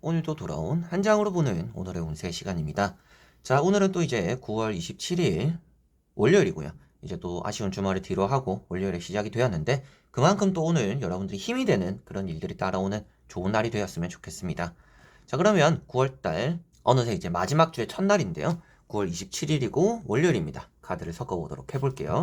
오늘도 돌아온 한 장으로 보는 오늘의 운세 시간입니다. 자 오늘은 또 이제 9월 27일 월요일이고요. 이제 또 아쉬운 주말을 뒤로 하고 월요일에 시작이 되었는데 그만큼 또 오늘 여러분들이 힘이 되는 그런 일들이 따라오는 좋은 날이 되었으면 좋겠습니다. 자 그러면 9월달 어느새 이제 마지막 주의 첫날인데요. 9월 27일이고 월요일입니다. 카드를 섞어 보도록 해볼게요.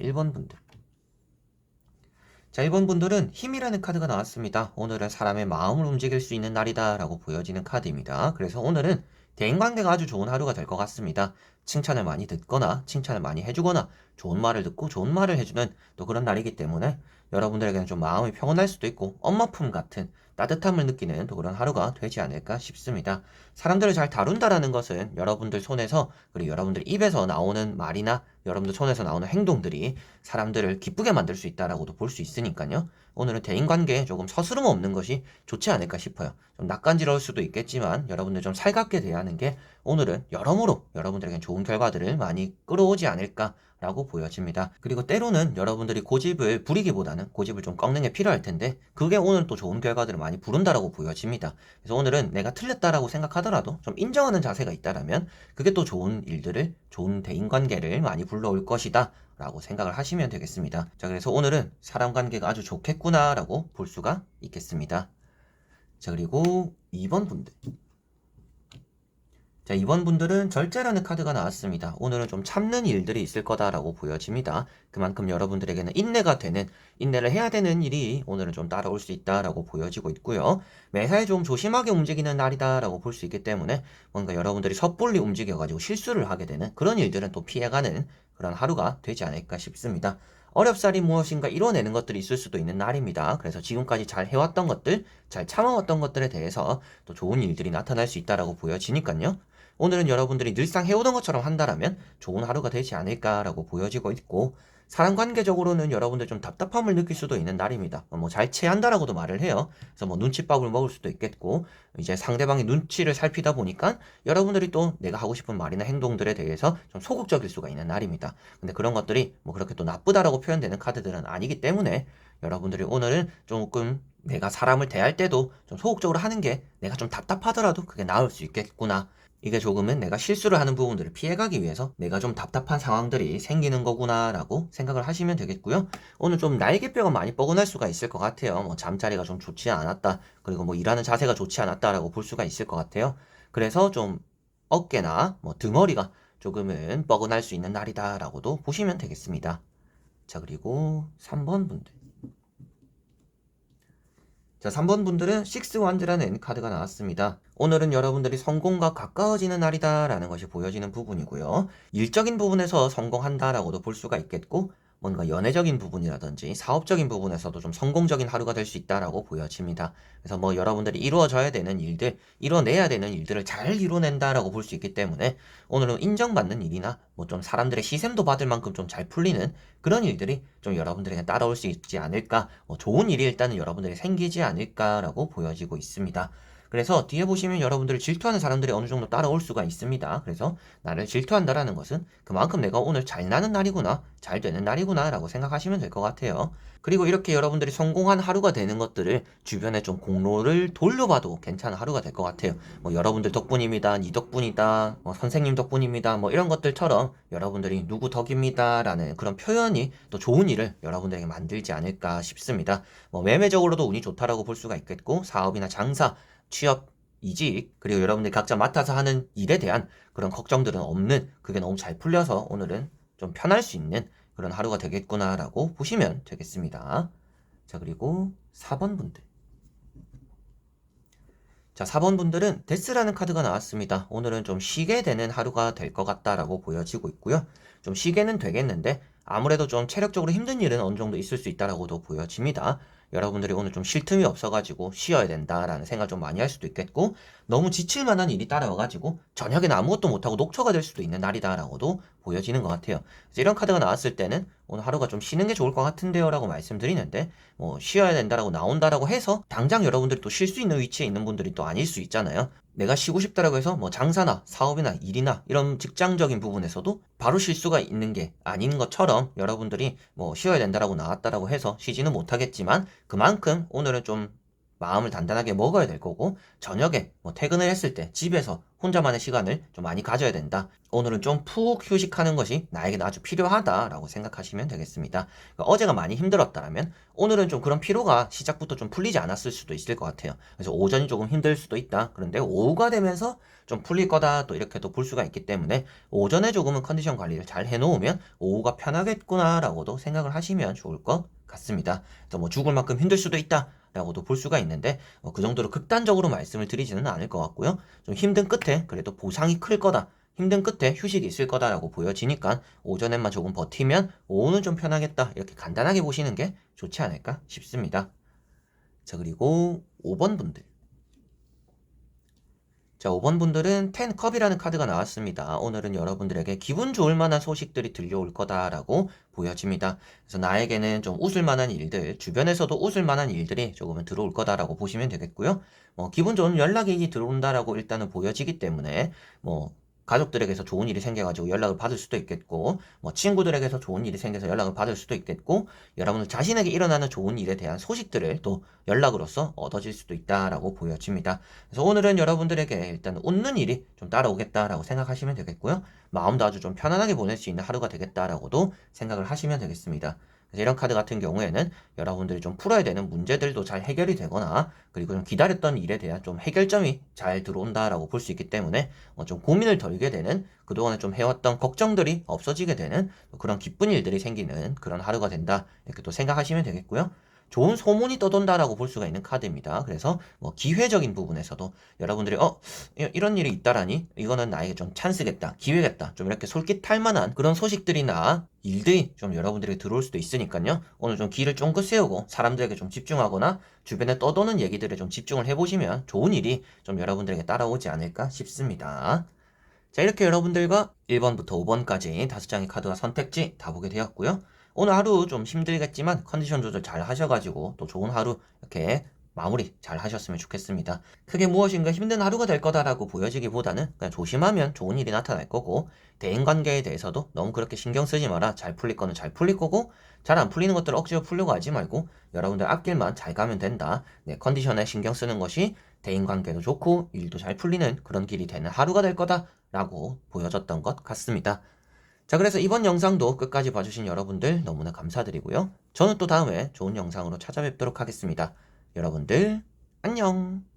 1번 분들. 자, 1번 분들은 힘이라는 카드가 나왔습니다. 오늘은 사람의 마음을 움직일 수 있는 날이다 라고 보여지는 카드입니다. 그래서 오늘은 대인관계가 아주 좋은 하루가 될 것 같습니다. 칭찬을 많이 듣거나 칭찬을 많이 해주거나 좋은 말을 듣고 좋은 말을 해주는 또 그런 날이기 때문에 여러분들에게는 좀 마음이 평온할 수도 있고 엄마 품 같은 따뜻함을 느끼는 또 그런 하루가 되지 않을까 싶습니다. 사람들을 잘 다룬다라는 것은 여러분들 손에서 그리고 여러분들 입에서 나오는 말이나 여러분들 손에서 나오는 행동들이 사람들을 기쁘게 만들 수 있다라고도 볼 수 있으니까요. 오늘은 대인관계에 조금 서스름 없는 것이 좋지 않을까 싶어요. 좀 낯간지러울 수도 있겠지만 여러분들 좀 살갑게 대하는 게 오늘은 여러모로 여러분들에게 좋은 결과들을 많이 끌어오지 않을까 라고 보여집니다. 그리고 때로는 여러분들이 고집을 부리기보다는 고집을 좀 꺾는 게 필요할 텐데 그게 오늘 또 좋은 결과들을 많이 부른다라고 보여집니다. 그래서 오늘은 내가 틀렸다라고 생각하더라도 좀 인정하는 자세가 있다라면 그게 또 좋은 일들을 좋은 대인관계를 많이 불러올 것이다 라고 생각을 하시면 되겠습니다. 자 그래서 오늘은 사람 관계가 아주 좋겠구나 라고 볼 수가 있겠습니다. 자 그리고 2번 분들 자, 이번 분들은 절제라는 카드가 나왔습니다. 오늘은 좀 참는 일들이 있을 거다라고 보여집니다. 그만큼 여러분들에게는 인내가 되는, 인내를 해야 되는 일이 오늘은 좀 따라올 수 있다라고 보여지고 있고요. 매사에 좀 조심하게 움직이는 날이다라고 볼 수 있기 때문에 뭔가 여러분들이 섣불리 움직여가지고 실수를 하게 되는 그런 일들은 또 피해가는 그런 하루가 되지 않을까 싶습니다. 어렵사리 무엇인가 이뤄내는 것들이 있을 수도 있는 날입니다. 그래서 지금까지 잘 해왔던 것들, 잘 참아왔던 것들에 대해서 또 좋은 일들이 나타날 수 있다라고 보여지니까요. 오늘은 여러분들이 늘상 해오던 것처럼 한다라면 좋은 하루가 되지 않을까라고 보여지고 있고 사람 관계적으로는 여러분들 좀 답답함을 느낄 수도 있는 날입니다. 뭐 잘 체한다라고도 말을 해요. 그래서 뭐 눈치밥을 먹을 수도 있겠고 이제 상대방의 눈치를 살피다 보니까 여러분들이 또 내가 하고 싶은 말이나 행동들에 대해서 좀 소극적일 수가 있는 날입니다. 근데 그런 것들이 뭐 그렇게 또 나쁘다라고 표현되는 카드들은 아니기 때문에 여러분들이 오늘은 조금 내가 사람을 대할 때도 좀 소극적으로 하는 게 내가 좀 답답하더라도 그게 나을 수 있겠구나. 이게 조금은 내가 실수를 하는 부분들을 피해가기 위해서 내가 좀 답답한 상황들이 생기는 거구나 라고 생각을 하시면 되겠고요. 오늘 좀 날개뼈가 많이 뻐근할 수가 있을 것 같아요. 뭐 잠자리가 좀 좋지 않았다. 그리고 뭐 일하는 자세가 좋지 않았다 라고 볼 수가 있을 것 같아요. 그래서 좀 어깨나 뭐 등허리가 조금은 뻐근할 수 있는 날이다 라고도 보시면 되겠습니다. 자, 그리고 3번 분들. 자, 3번 분들은 식스 완드라는 카드가 나왔습니다. 오늘은 여러분들이 성공과 가까워지는 날이다 라는 것이 보여지는 부분이고요. 일적인 부분에서 성공한다라고도 볼 수가 있겠고, 뭔가 연애적인 부분이라든지 사업적인 부분에서도 좀 성공적인 하루가 될 수 있다라고 보여집니다. 그래서 뭐 여러분들이 이루어져야 되는 일들, 이뤄내야 되는 일들을 잘 이뤄낸다라고 볼 수 있기 때문에 오늘은 인정받는 일이나 뭐 좀 사람들의 시샘도 받을 만큼 좀 잘 풀리는 그런 일들이 좀 여러분들에게 따라올 수 있지 않을까, 뭐 좋은 일이 일단은 여러분들이 생기지 않을까라고 보여지고 있습니다. 그래서 뒤에 보시면 여러분들을 질투하는 사람들이 어느 정도 따라올 수가 있습니다. 그래서 나를 질투한다라는 것은 그만큼 내가 오늘 잘 나는 날이구나, 잘 되는 날이구나 라고 생각하시면 될 것 같아요. 그리고 이렇게 여러분들이 성공한 하루가 되는 것들을 주변에 좀 공로를 돌려봐도 괜찮은 하루가 될 것 같아요. 뭐 여러분들 덕분입니다, 니 덕분이다, 뭐 선생님 덕분입니다, 뭐 이런 것들처럼 여러분들이 누구 덕입니다 라는 그런 표현이 또 좋은 일을 여러분들에게 만들지 않을까 싶습니다. 뭐 매매적으로도 운이 좋다라고 볼 수가 있겠고 사업이나 장사, 취업, 이직, 그리고 여러분들이 각자 맡아서 하는 일에 대한 그런 걱정들은 없는 그게 너무 잘 풀려서 오늘은 좀 편할 수 있는 그런 하루가 되겠구나라고 보시면 되겠습니다. 자, 그리고 4번 분들. 자, 4번 분들은 데스라는 카드가 나왔습니다. 오늘은 좀 쉬게 되는 하루가 될 것 같다라고 보여지고 있고요. 좀 쉬게는 되겠는데 아무래도 좀 체력적으로 힘든 일은 어느 정도 있을 수 있다라고도 보여집니다. 여러분들이 오늘 좀 쉴 틈이 없어가지고 쉬어야 된다라는 생각을 좀 많이 할 수도 있겠고 너무 지칠 만한 일이 따라와가지고 저녁에는 아무것도 못하고 녹초가 될 수도 있는 날이다라고도 보여지는 것 같아요. 그래서 이런 카드가 나왔을 때는 오늘 하루가 좀 쉬는 게 좋을 것 같은데요 라고 말씀드리는데 뭐 쉬어야 된다라고 나온다라고 해서 당장 여러분들이 또 쉴 수 있는 위치에 있는 분들이 또 아닐 수 있잖아요. 내가 쉬고 싶다라고 해서 뭐 장사나 사업이나 일이나 이런 직장적인 부분에서도 바로 쉴 수가 있는 게 아닌 것처럼 여러분들이 뭐 쉬어야 된다라고 나왔다라고 해서 쉬지는 못하겠지만 그만큼 오늘은 좀 마음을 단단하게 먹어야 될 거고 저녁에 뭐 퇴근을 했을 때 집에서 혼자만의 시간을 좀 많이 가져야 된다. 오늘은 좀 푹 휴식하는 것이 나에게는 아주 필요하다라고 생각하시면 되겠습니다. 그러니까 어제가 많이 힘들었다면 오늘은 좀 그런 피로가 시작부터 좀 풀리지 않았을 수도 있을 것 같아요. 그래서 오전이 조금 힘들 수도 있다. 그런데 오후가 되면서 좀 풀릴 거다 또 이렇게도 볼 수가 있기 때문에 오전에 조금은 컨디션 관리를 잘 해놓으면 오후가 편하겠구나라고도 생각을 하시면 좋을 것 같습니다. 그래서 뭐 죽을 만큼 힘들 수도 있다. 라고도 볼 수가 있는데 어, 그 정도로 극단적으로 말씀을 드리지는 않을 것 같고요. 좀 힘든 끝에 그래도 보상이 클 거다. 힘든 끝에 휴식이 있을 거다라고 보여지니까 오전에만 조금 버티면 오후는 좀 편하겠다. 이렇게 간단하게 보시는 게 좋지 않을까 싶습니다. 자, 그리고 5번 분들. 자, 5번 분들은 10컵이라는 카드가 나왔습니다. 오늘은 여러분들에게 기분 좋을 만한 소식들이 들려올 거다라고 보여집니다. 그래서 나에게는 좀 웃을 만한 일들, 주변에서도 웃을 만한 일들이 조금은 들어올 거다라고 보시면 되겠고요. 뭐, 기분 좋은 연락이 들어온다라고 일단은 보여지기 때문에, 뭐, 가족들에게서 좋은 일이 생겨가지고 연락을 받을 수도 있겠고, 뭐 친구들에게서 좋은 일이 생겨서 연락을 받을 수도 있겠고, 여러분들 자신에게 일어나는 좋은 일에 대한 소식들을 또 연락으로서 얻어질 수도 있다라고 보여집니다. 그래서 오늘은 여러분들에게 일단 웃는 일이 좀 따라오겠다라고 생각하시면 되겠고요. 마음도 아주 좀 편안하게 보낼 수 있는 하루가 되겠다라고도 생각을 하시면 되겠습니다. 이런 카드 같은 경우에는 여러분들이 좀 풀어야 되는 문제들도 잘 해결이 되거나 그리고 좀 기다렸던 일에 대한 좀 해결점이 잘 들어온다라고 볼 수 있기 때문에 어, 좀 고민을 덜게 되는 그동안에 좀 해왔던 걱정들이 없어지게 되는 그런 기쁜 일들이 생기는 그런 하루가 된다 이렇게 또 생각하시면 되겠고요. 좋은 소문이 떠돈다라고 볼 수가 있는 카드입니다. 그래서 뭐 기회적인 부분에서도 여러분들이 어 이런 일이 있다라니 이거는 나에게 좀 찬스겠다, 기회겠다, 좀 이렇게 솔깃할 만한 그런 소식들이나 일들이 좀 여러분들에게 들어올 수도 있으니까요. 오늘 좀 길을 쫑긋 세우고 사람들에게 좀 집중하거나 주변에 떠도는 얘기들에 좀 집중을 해보시면 좋은 일이 좀 여러분들에게 따라오지 않을까 싶습니다. 자, 이렇게 여러분들과 1번부터 5번까지 다섯 장의 카드와 선택지 다 보게 되었고요. 오늘 하루 좀 힘들겠지만 컨디션 조절 잘 하셔가지고 또 좋은 하루 이렇게 마무리 잘 하셨으면 좋겠습니다. 크게 무엇인가 힘든 하루가 될 거다라고 보여지기보다는 그냥 조심하면 좋은 일이 나타날 거고 대인 관계에 대해서도 너무 그렇게 신경 쓰지 마라. 잘 풀릴 거는 잘 풀릴 거고 잘 안 풀리는 것들을 억지로 풀려고 하지 말고 여러분들 앞길만 잘 가면 된다. 네, 컨디션에 신경 쓰는 것이 대인 관계도 좋고 일도 잘 풀리는 그런 길이 되는 하루가 될 거다라고 보여졌던 것 같습니다. 자, 그래서 이번 영상도 끝까지 봐주신 여러분들 너무나 감사드리고요. 저는 또 다음에 좋은 영상으로 찾아뵙도록 하겠습니다. 여러분들, 안녕!